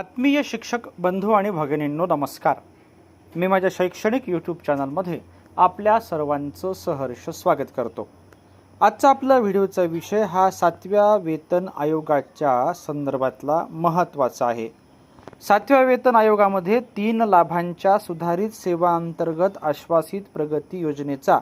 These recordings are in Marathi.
आत्मीय शिक्षक बंधू आणि भगिनींनो नमस्कार. मी माझ्या शैक्षणिक यूट्यूब चॅनलमध्ये आपल्या सर्वांचं सहर्ष स्वागत करतो. आजचा आपला व्हिडिओचा विषय हा सातव्या वेतन आयोगाच्या संदर्भातला महत्त्वाचा आहे. सातव्या वेतन आयोगामध्ये तीन लाभांच्या सुधारित सेवांतर्गत आश्वासित प्रगती योजनेचा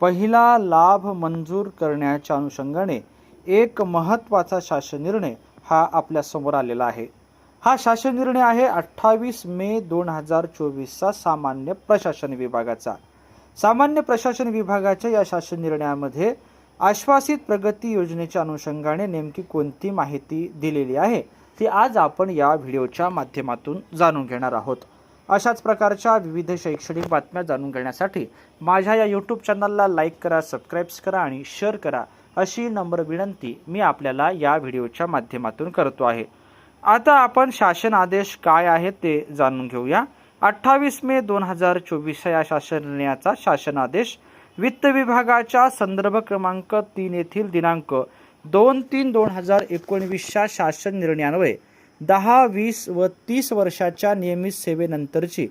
पहिला लाभ मंजूर करण्याच्या अनुषंगाने एक महत्त्वाचा शासन निर्णय हा आपल्यासमोर आलेला आहे. हा शासन निर्णय आहे अठ्ठावीस मे दोन हजार चोवीसचा सामान्य प्रशासन विभागाचा. सामान्य प्रशासन विभागाच्या या शासन निर्णयामध्ये आश्वासित प्रगती योजनेच्या अनुषंगाने नेमकी कोणती माहिती दिलेली आहे ती आज आपण या व्हिडिओच्या माध्यमातून जाणून घेणार आहोत. अशाच प्रकारच्या विविध शैक्षणिक बातम्या जाणून घेण्यासाठी माझ्या या यूट्यूब चॅनलला लाईक करा सबस्क्राईब्स करा आणि शेअर करा अशी नम्र विनंती मी आपल्याला या व्हिडिओच्या माध्यमातून करतो आहे. आता आपण शासन आदेश काय आहे ते जाणून घेऊया. अठ्ठावीस मे दोन हजार चोवीस या शासन निर्णयाचा शासन आदेश. वित्त विभागाच्या संदर्भ क्रमांक तीन येथील दिनांक दोन तीन दोन हजार एकोणवीसच्या शासन निर्णयान्वये दहा वीस व तीस वर्षाच्या नियमित सेवेनंतरची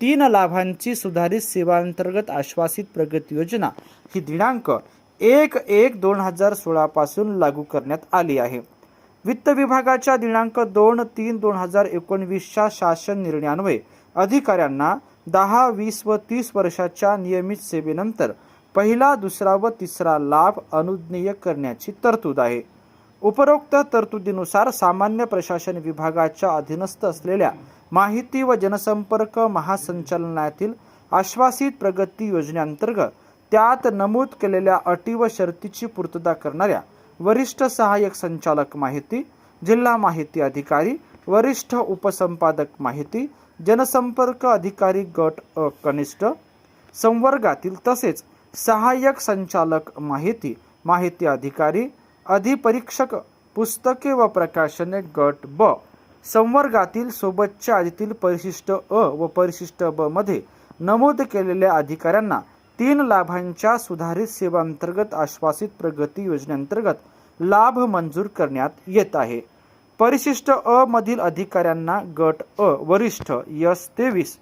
तीन लाभांची सुधारित सेवांतर्गत आश्वासित प्रगती योजना ही दिनांक एक एक दोन हजार सोळापासून लागू करण्यात आली आहे. वित्त विभागाच्या दिनांक दोन तीन दोन हजार एकोणवीसच्या शासन निर्णयान्वये अधिकाऱ्यांना दहा वीस व तीस वर्षाच्या नियमित सेवेनंतर पहिला दुसरा व तिसरा लाभ अनुज्ञेय करण्याची तरतूद आहे. उपरोक्त तरतुदीनुसार सामान्य प्रशासन विभागाच्या अधीनस्थ असलेल्या माहिती व जनसंपर्क महासंचालनातील आश्वासित प्रगती योजनेअंतर्गत त्यात नमूद केलेल्या अटी व शर्तीची पूर्तता करणाऱ्या वरिष्ठ सहाय्यक संचालक माहिती जिल्हा माहिती अधिकारी वरिष्ठ उपसंपादक माहिती जनसंपर्क अधिकारी गट अ कनिष्ठ संवर्गातील तसेच सहाय्यक संचालक माहिती माहिती अधिकारी अधिपरीक्षक पुस्तके व प्रकाशने गट ब संवर्गातील सोबतच्या आधीतील परिशिष्ट अ व परिशिष्ट ब मध्ये नमूद केलेल्या अधिकाऱ्यांना तीन लाभांच्या सुधारित सेवांतर्गत आश्वासित प्रगती योजनेअंतर्गत लाभ मंजूर करण्यात येत आहे. परिशिष्ट अ मधील अधिकाऱ्यांना गट अ वरिष्ठ यस तेवीस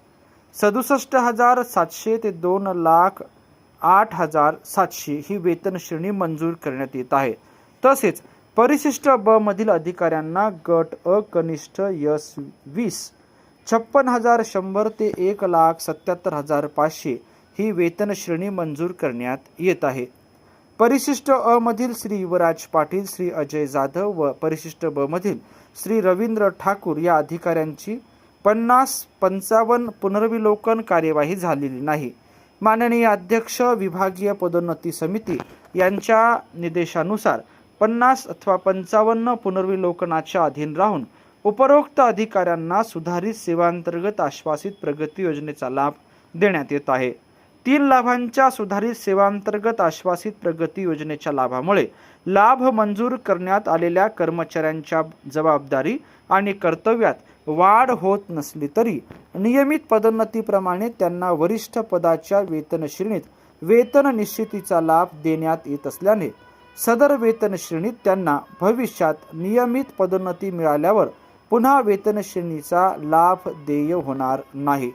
सदुसष्ट हजार सातशे ते दोन लाख आठ हजार सातशे ही वेतन श्रेणी मंजूर करण्यात येत आहे. तसेच परिशिष्ट ब मधील अधिकाऱ्यांना गट अ कनिष्ठ यस वीस छप्पन हजार शंभर ते एक लाख सत्याहत्तर हजार पाचशे ही वेतन श्रेणी मंजूर करण्यात येत आहे. परिशिष्ट अ मधील श्री युवराज पाटील श्री अजय जाधव व परिशिष्ट ब मधील श्री रवींद्र ठाकूर या अधिकाऱ्यांची पन्नास पंचावन्न पुनर्विलोकन कार्यवाही झालेली नाही. माननीय अध्यक्ष विभागीय पदोन्नती समिती यांच्या निर्देशानुसार पन्नास अथवा पंचावन्न पुनर्विलोकनाच्या अधीन राहून उपरोक्त अधिकाऱ्यांना सुधारित सेवांतर्गत आश्वासित प्रगती योजनेचा लाभ देण्यात येत आहे. तीन लाभांच्या सुधारित सेवांतर्गत आश्वासित प्रगती योजनेच्या लाभामुळे लाभ मंजूर करण्यात आलेल्या कर्मचाऱ्यांच्या जबाबदारी आणि कर्तव्यात वाढ होत नसली तरी नियमित पदोन्नतीप्रमाणे त्यांना वरिष्ठ पदाच्या वेतन श्रेणीत वेतन निश्चितीचा लाभ देण्यात येत असल्याने सदर वेतन श्रेणीत त्यांना भविष्यात नियमित पदोन्नती मिळाल्यावर पुन्हा वेतन श्रेणीचा लाभ देय होणार नाही.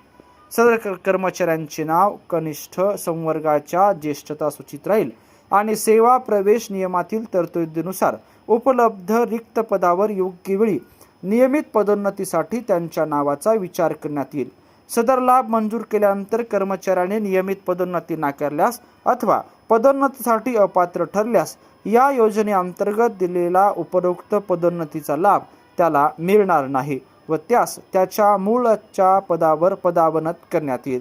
सदर क- कर्मचाऱ्यांचे नाव कनिष्ठ संवर्गाच्या ज्येष्ठता सूचित राहील. आणि सेवा प्रवेश नियमातील तरतुदीनुसार उपलब्ध रिक्त पदावर योग्य वेळी नियमित पदोन्नतीसाठी त्यांच्या नावाचा विचार करण्यात येईल. सदर लाभ मंजूर केल्यानंतर कर्मचाऱ्याने नियमित पदोन्नती नाकारल्यास अथवा पदोन्नतीसाठी अपात्र ठरल्यास या योजनेअंतर्गत दिलेला उपरोक्त पदोन्नतीचा लाभ त्याला मिळणार नाही. व त्यास त्याच्या मूळच्या पदावर पदावनत करण्यात येईल.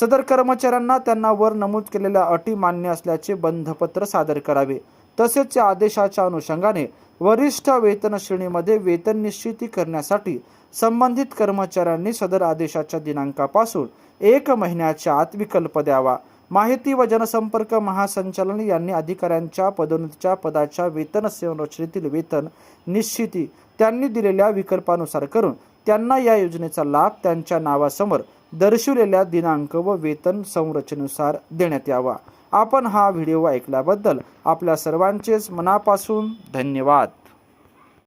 सदर कर्मचाऱ्यांना त्यांना वर नमूद केलेल्या अटी मान्य असल्याचे बंधपत्र सादर करावे. तसेच या आदेशाच्या अनुषंगाने वरिष्ठ वेतन श्रेणीमध्ये वेतन निश्चिती करण्यासाठी संबंधित कर्मचाऱ्यांनी सदर आदेशाच्या दिनांकापासून एक महिन्याच्या आत विकल्प द्यावा. माहिती व जनसंपर्क महासंचालन यांनी अधिकाऱ्यांच्या पदोन्नतीच्या पदाच्या वेतन संरचनेतील वेतन निश्चिती त्यांनी दिलेल्या विकल्पानुसार करून त्यांना या योजनेचा लाभ त्यांच्या नावासमोर दर्शवलेल्या दिनांक व वेतन संरचनेनुसार देण्यात यावा. आपण हा व्हिडिओ ऐकल्याबद्दल आपल्या सर्वांचेच मनापासून धन्यवाद.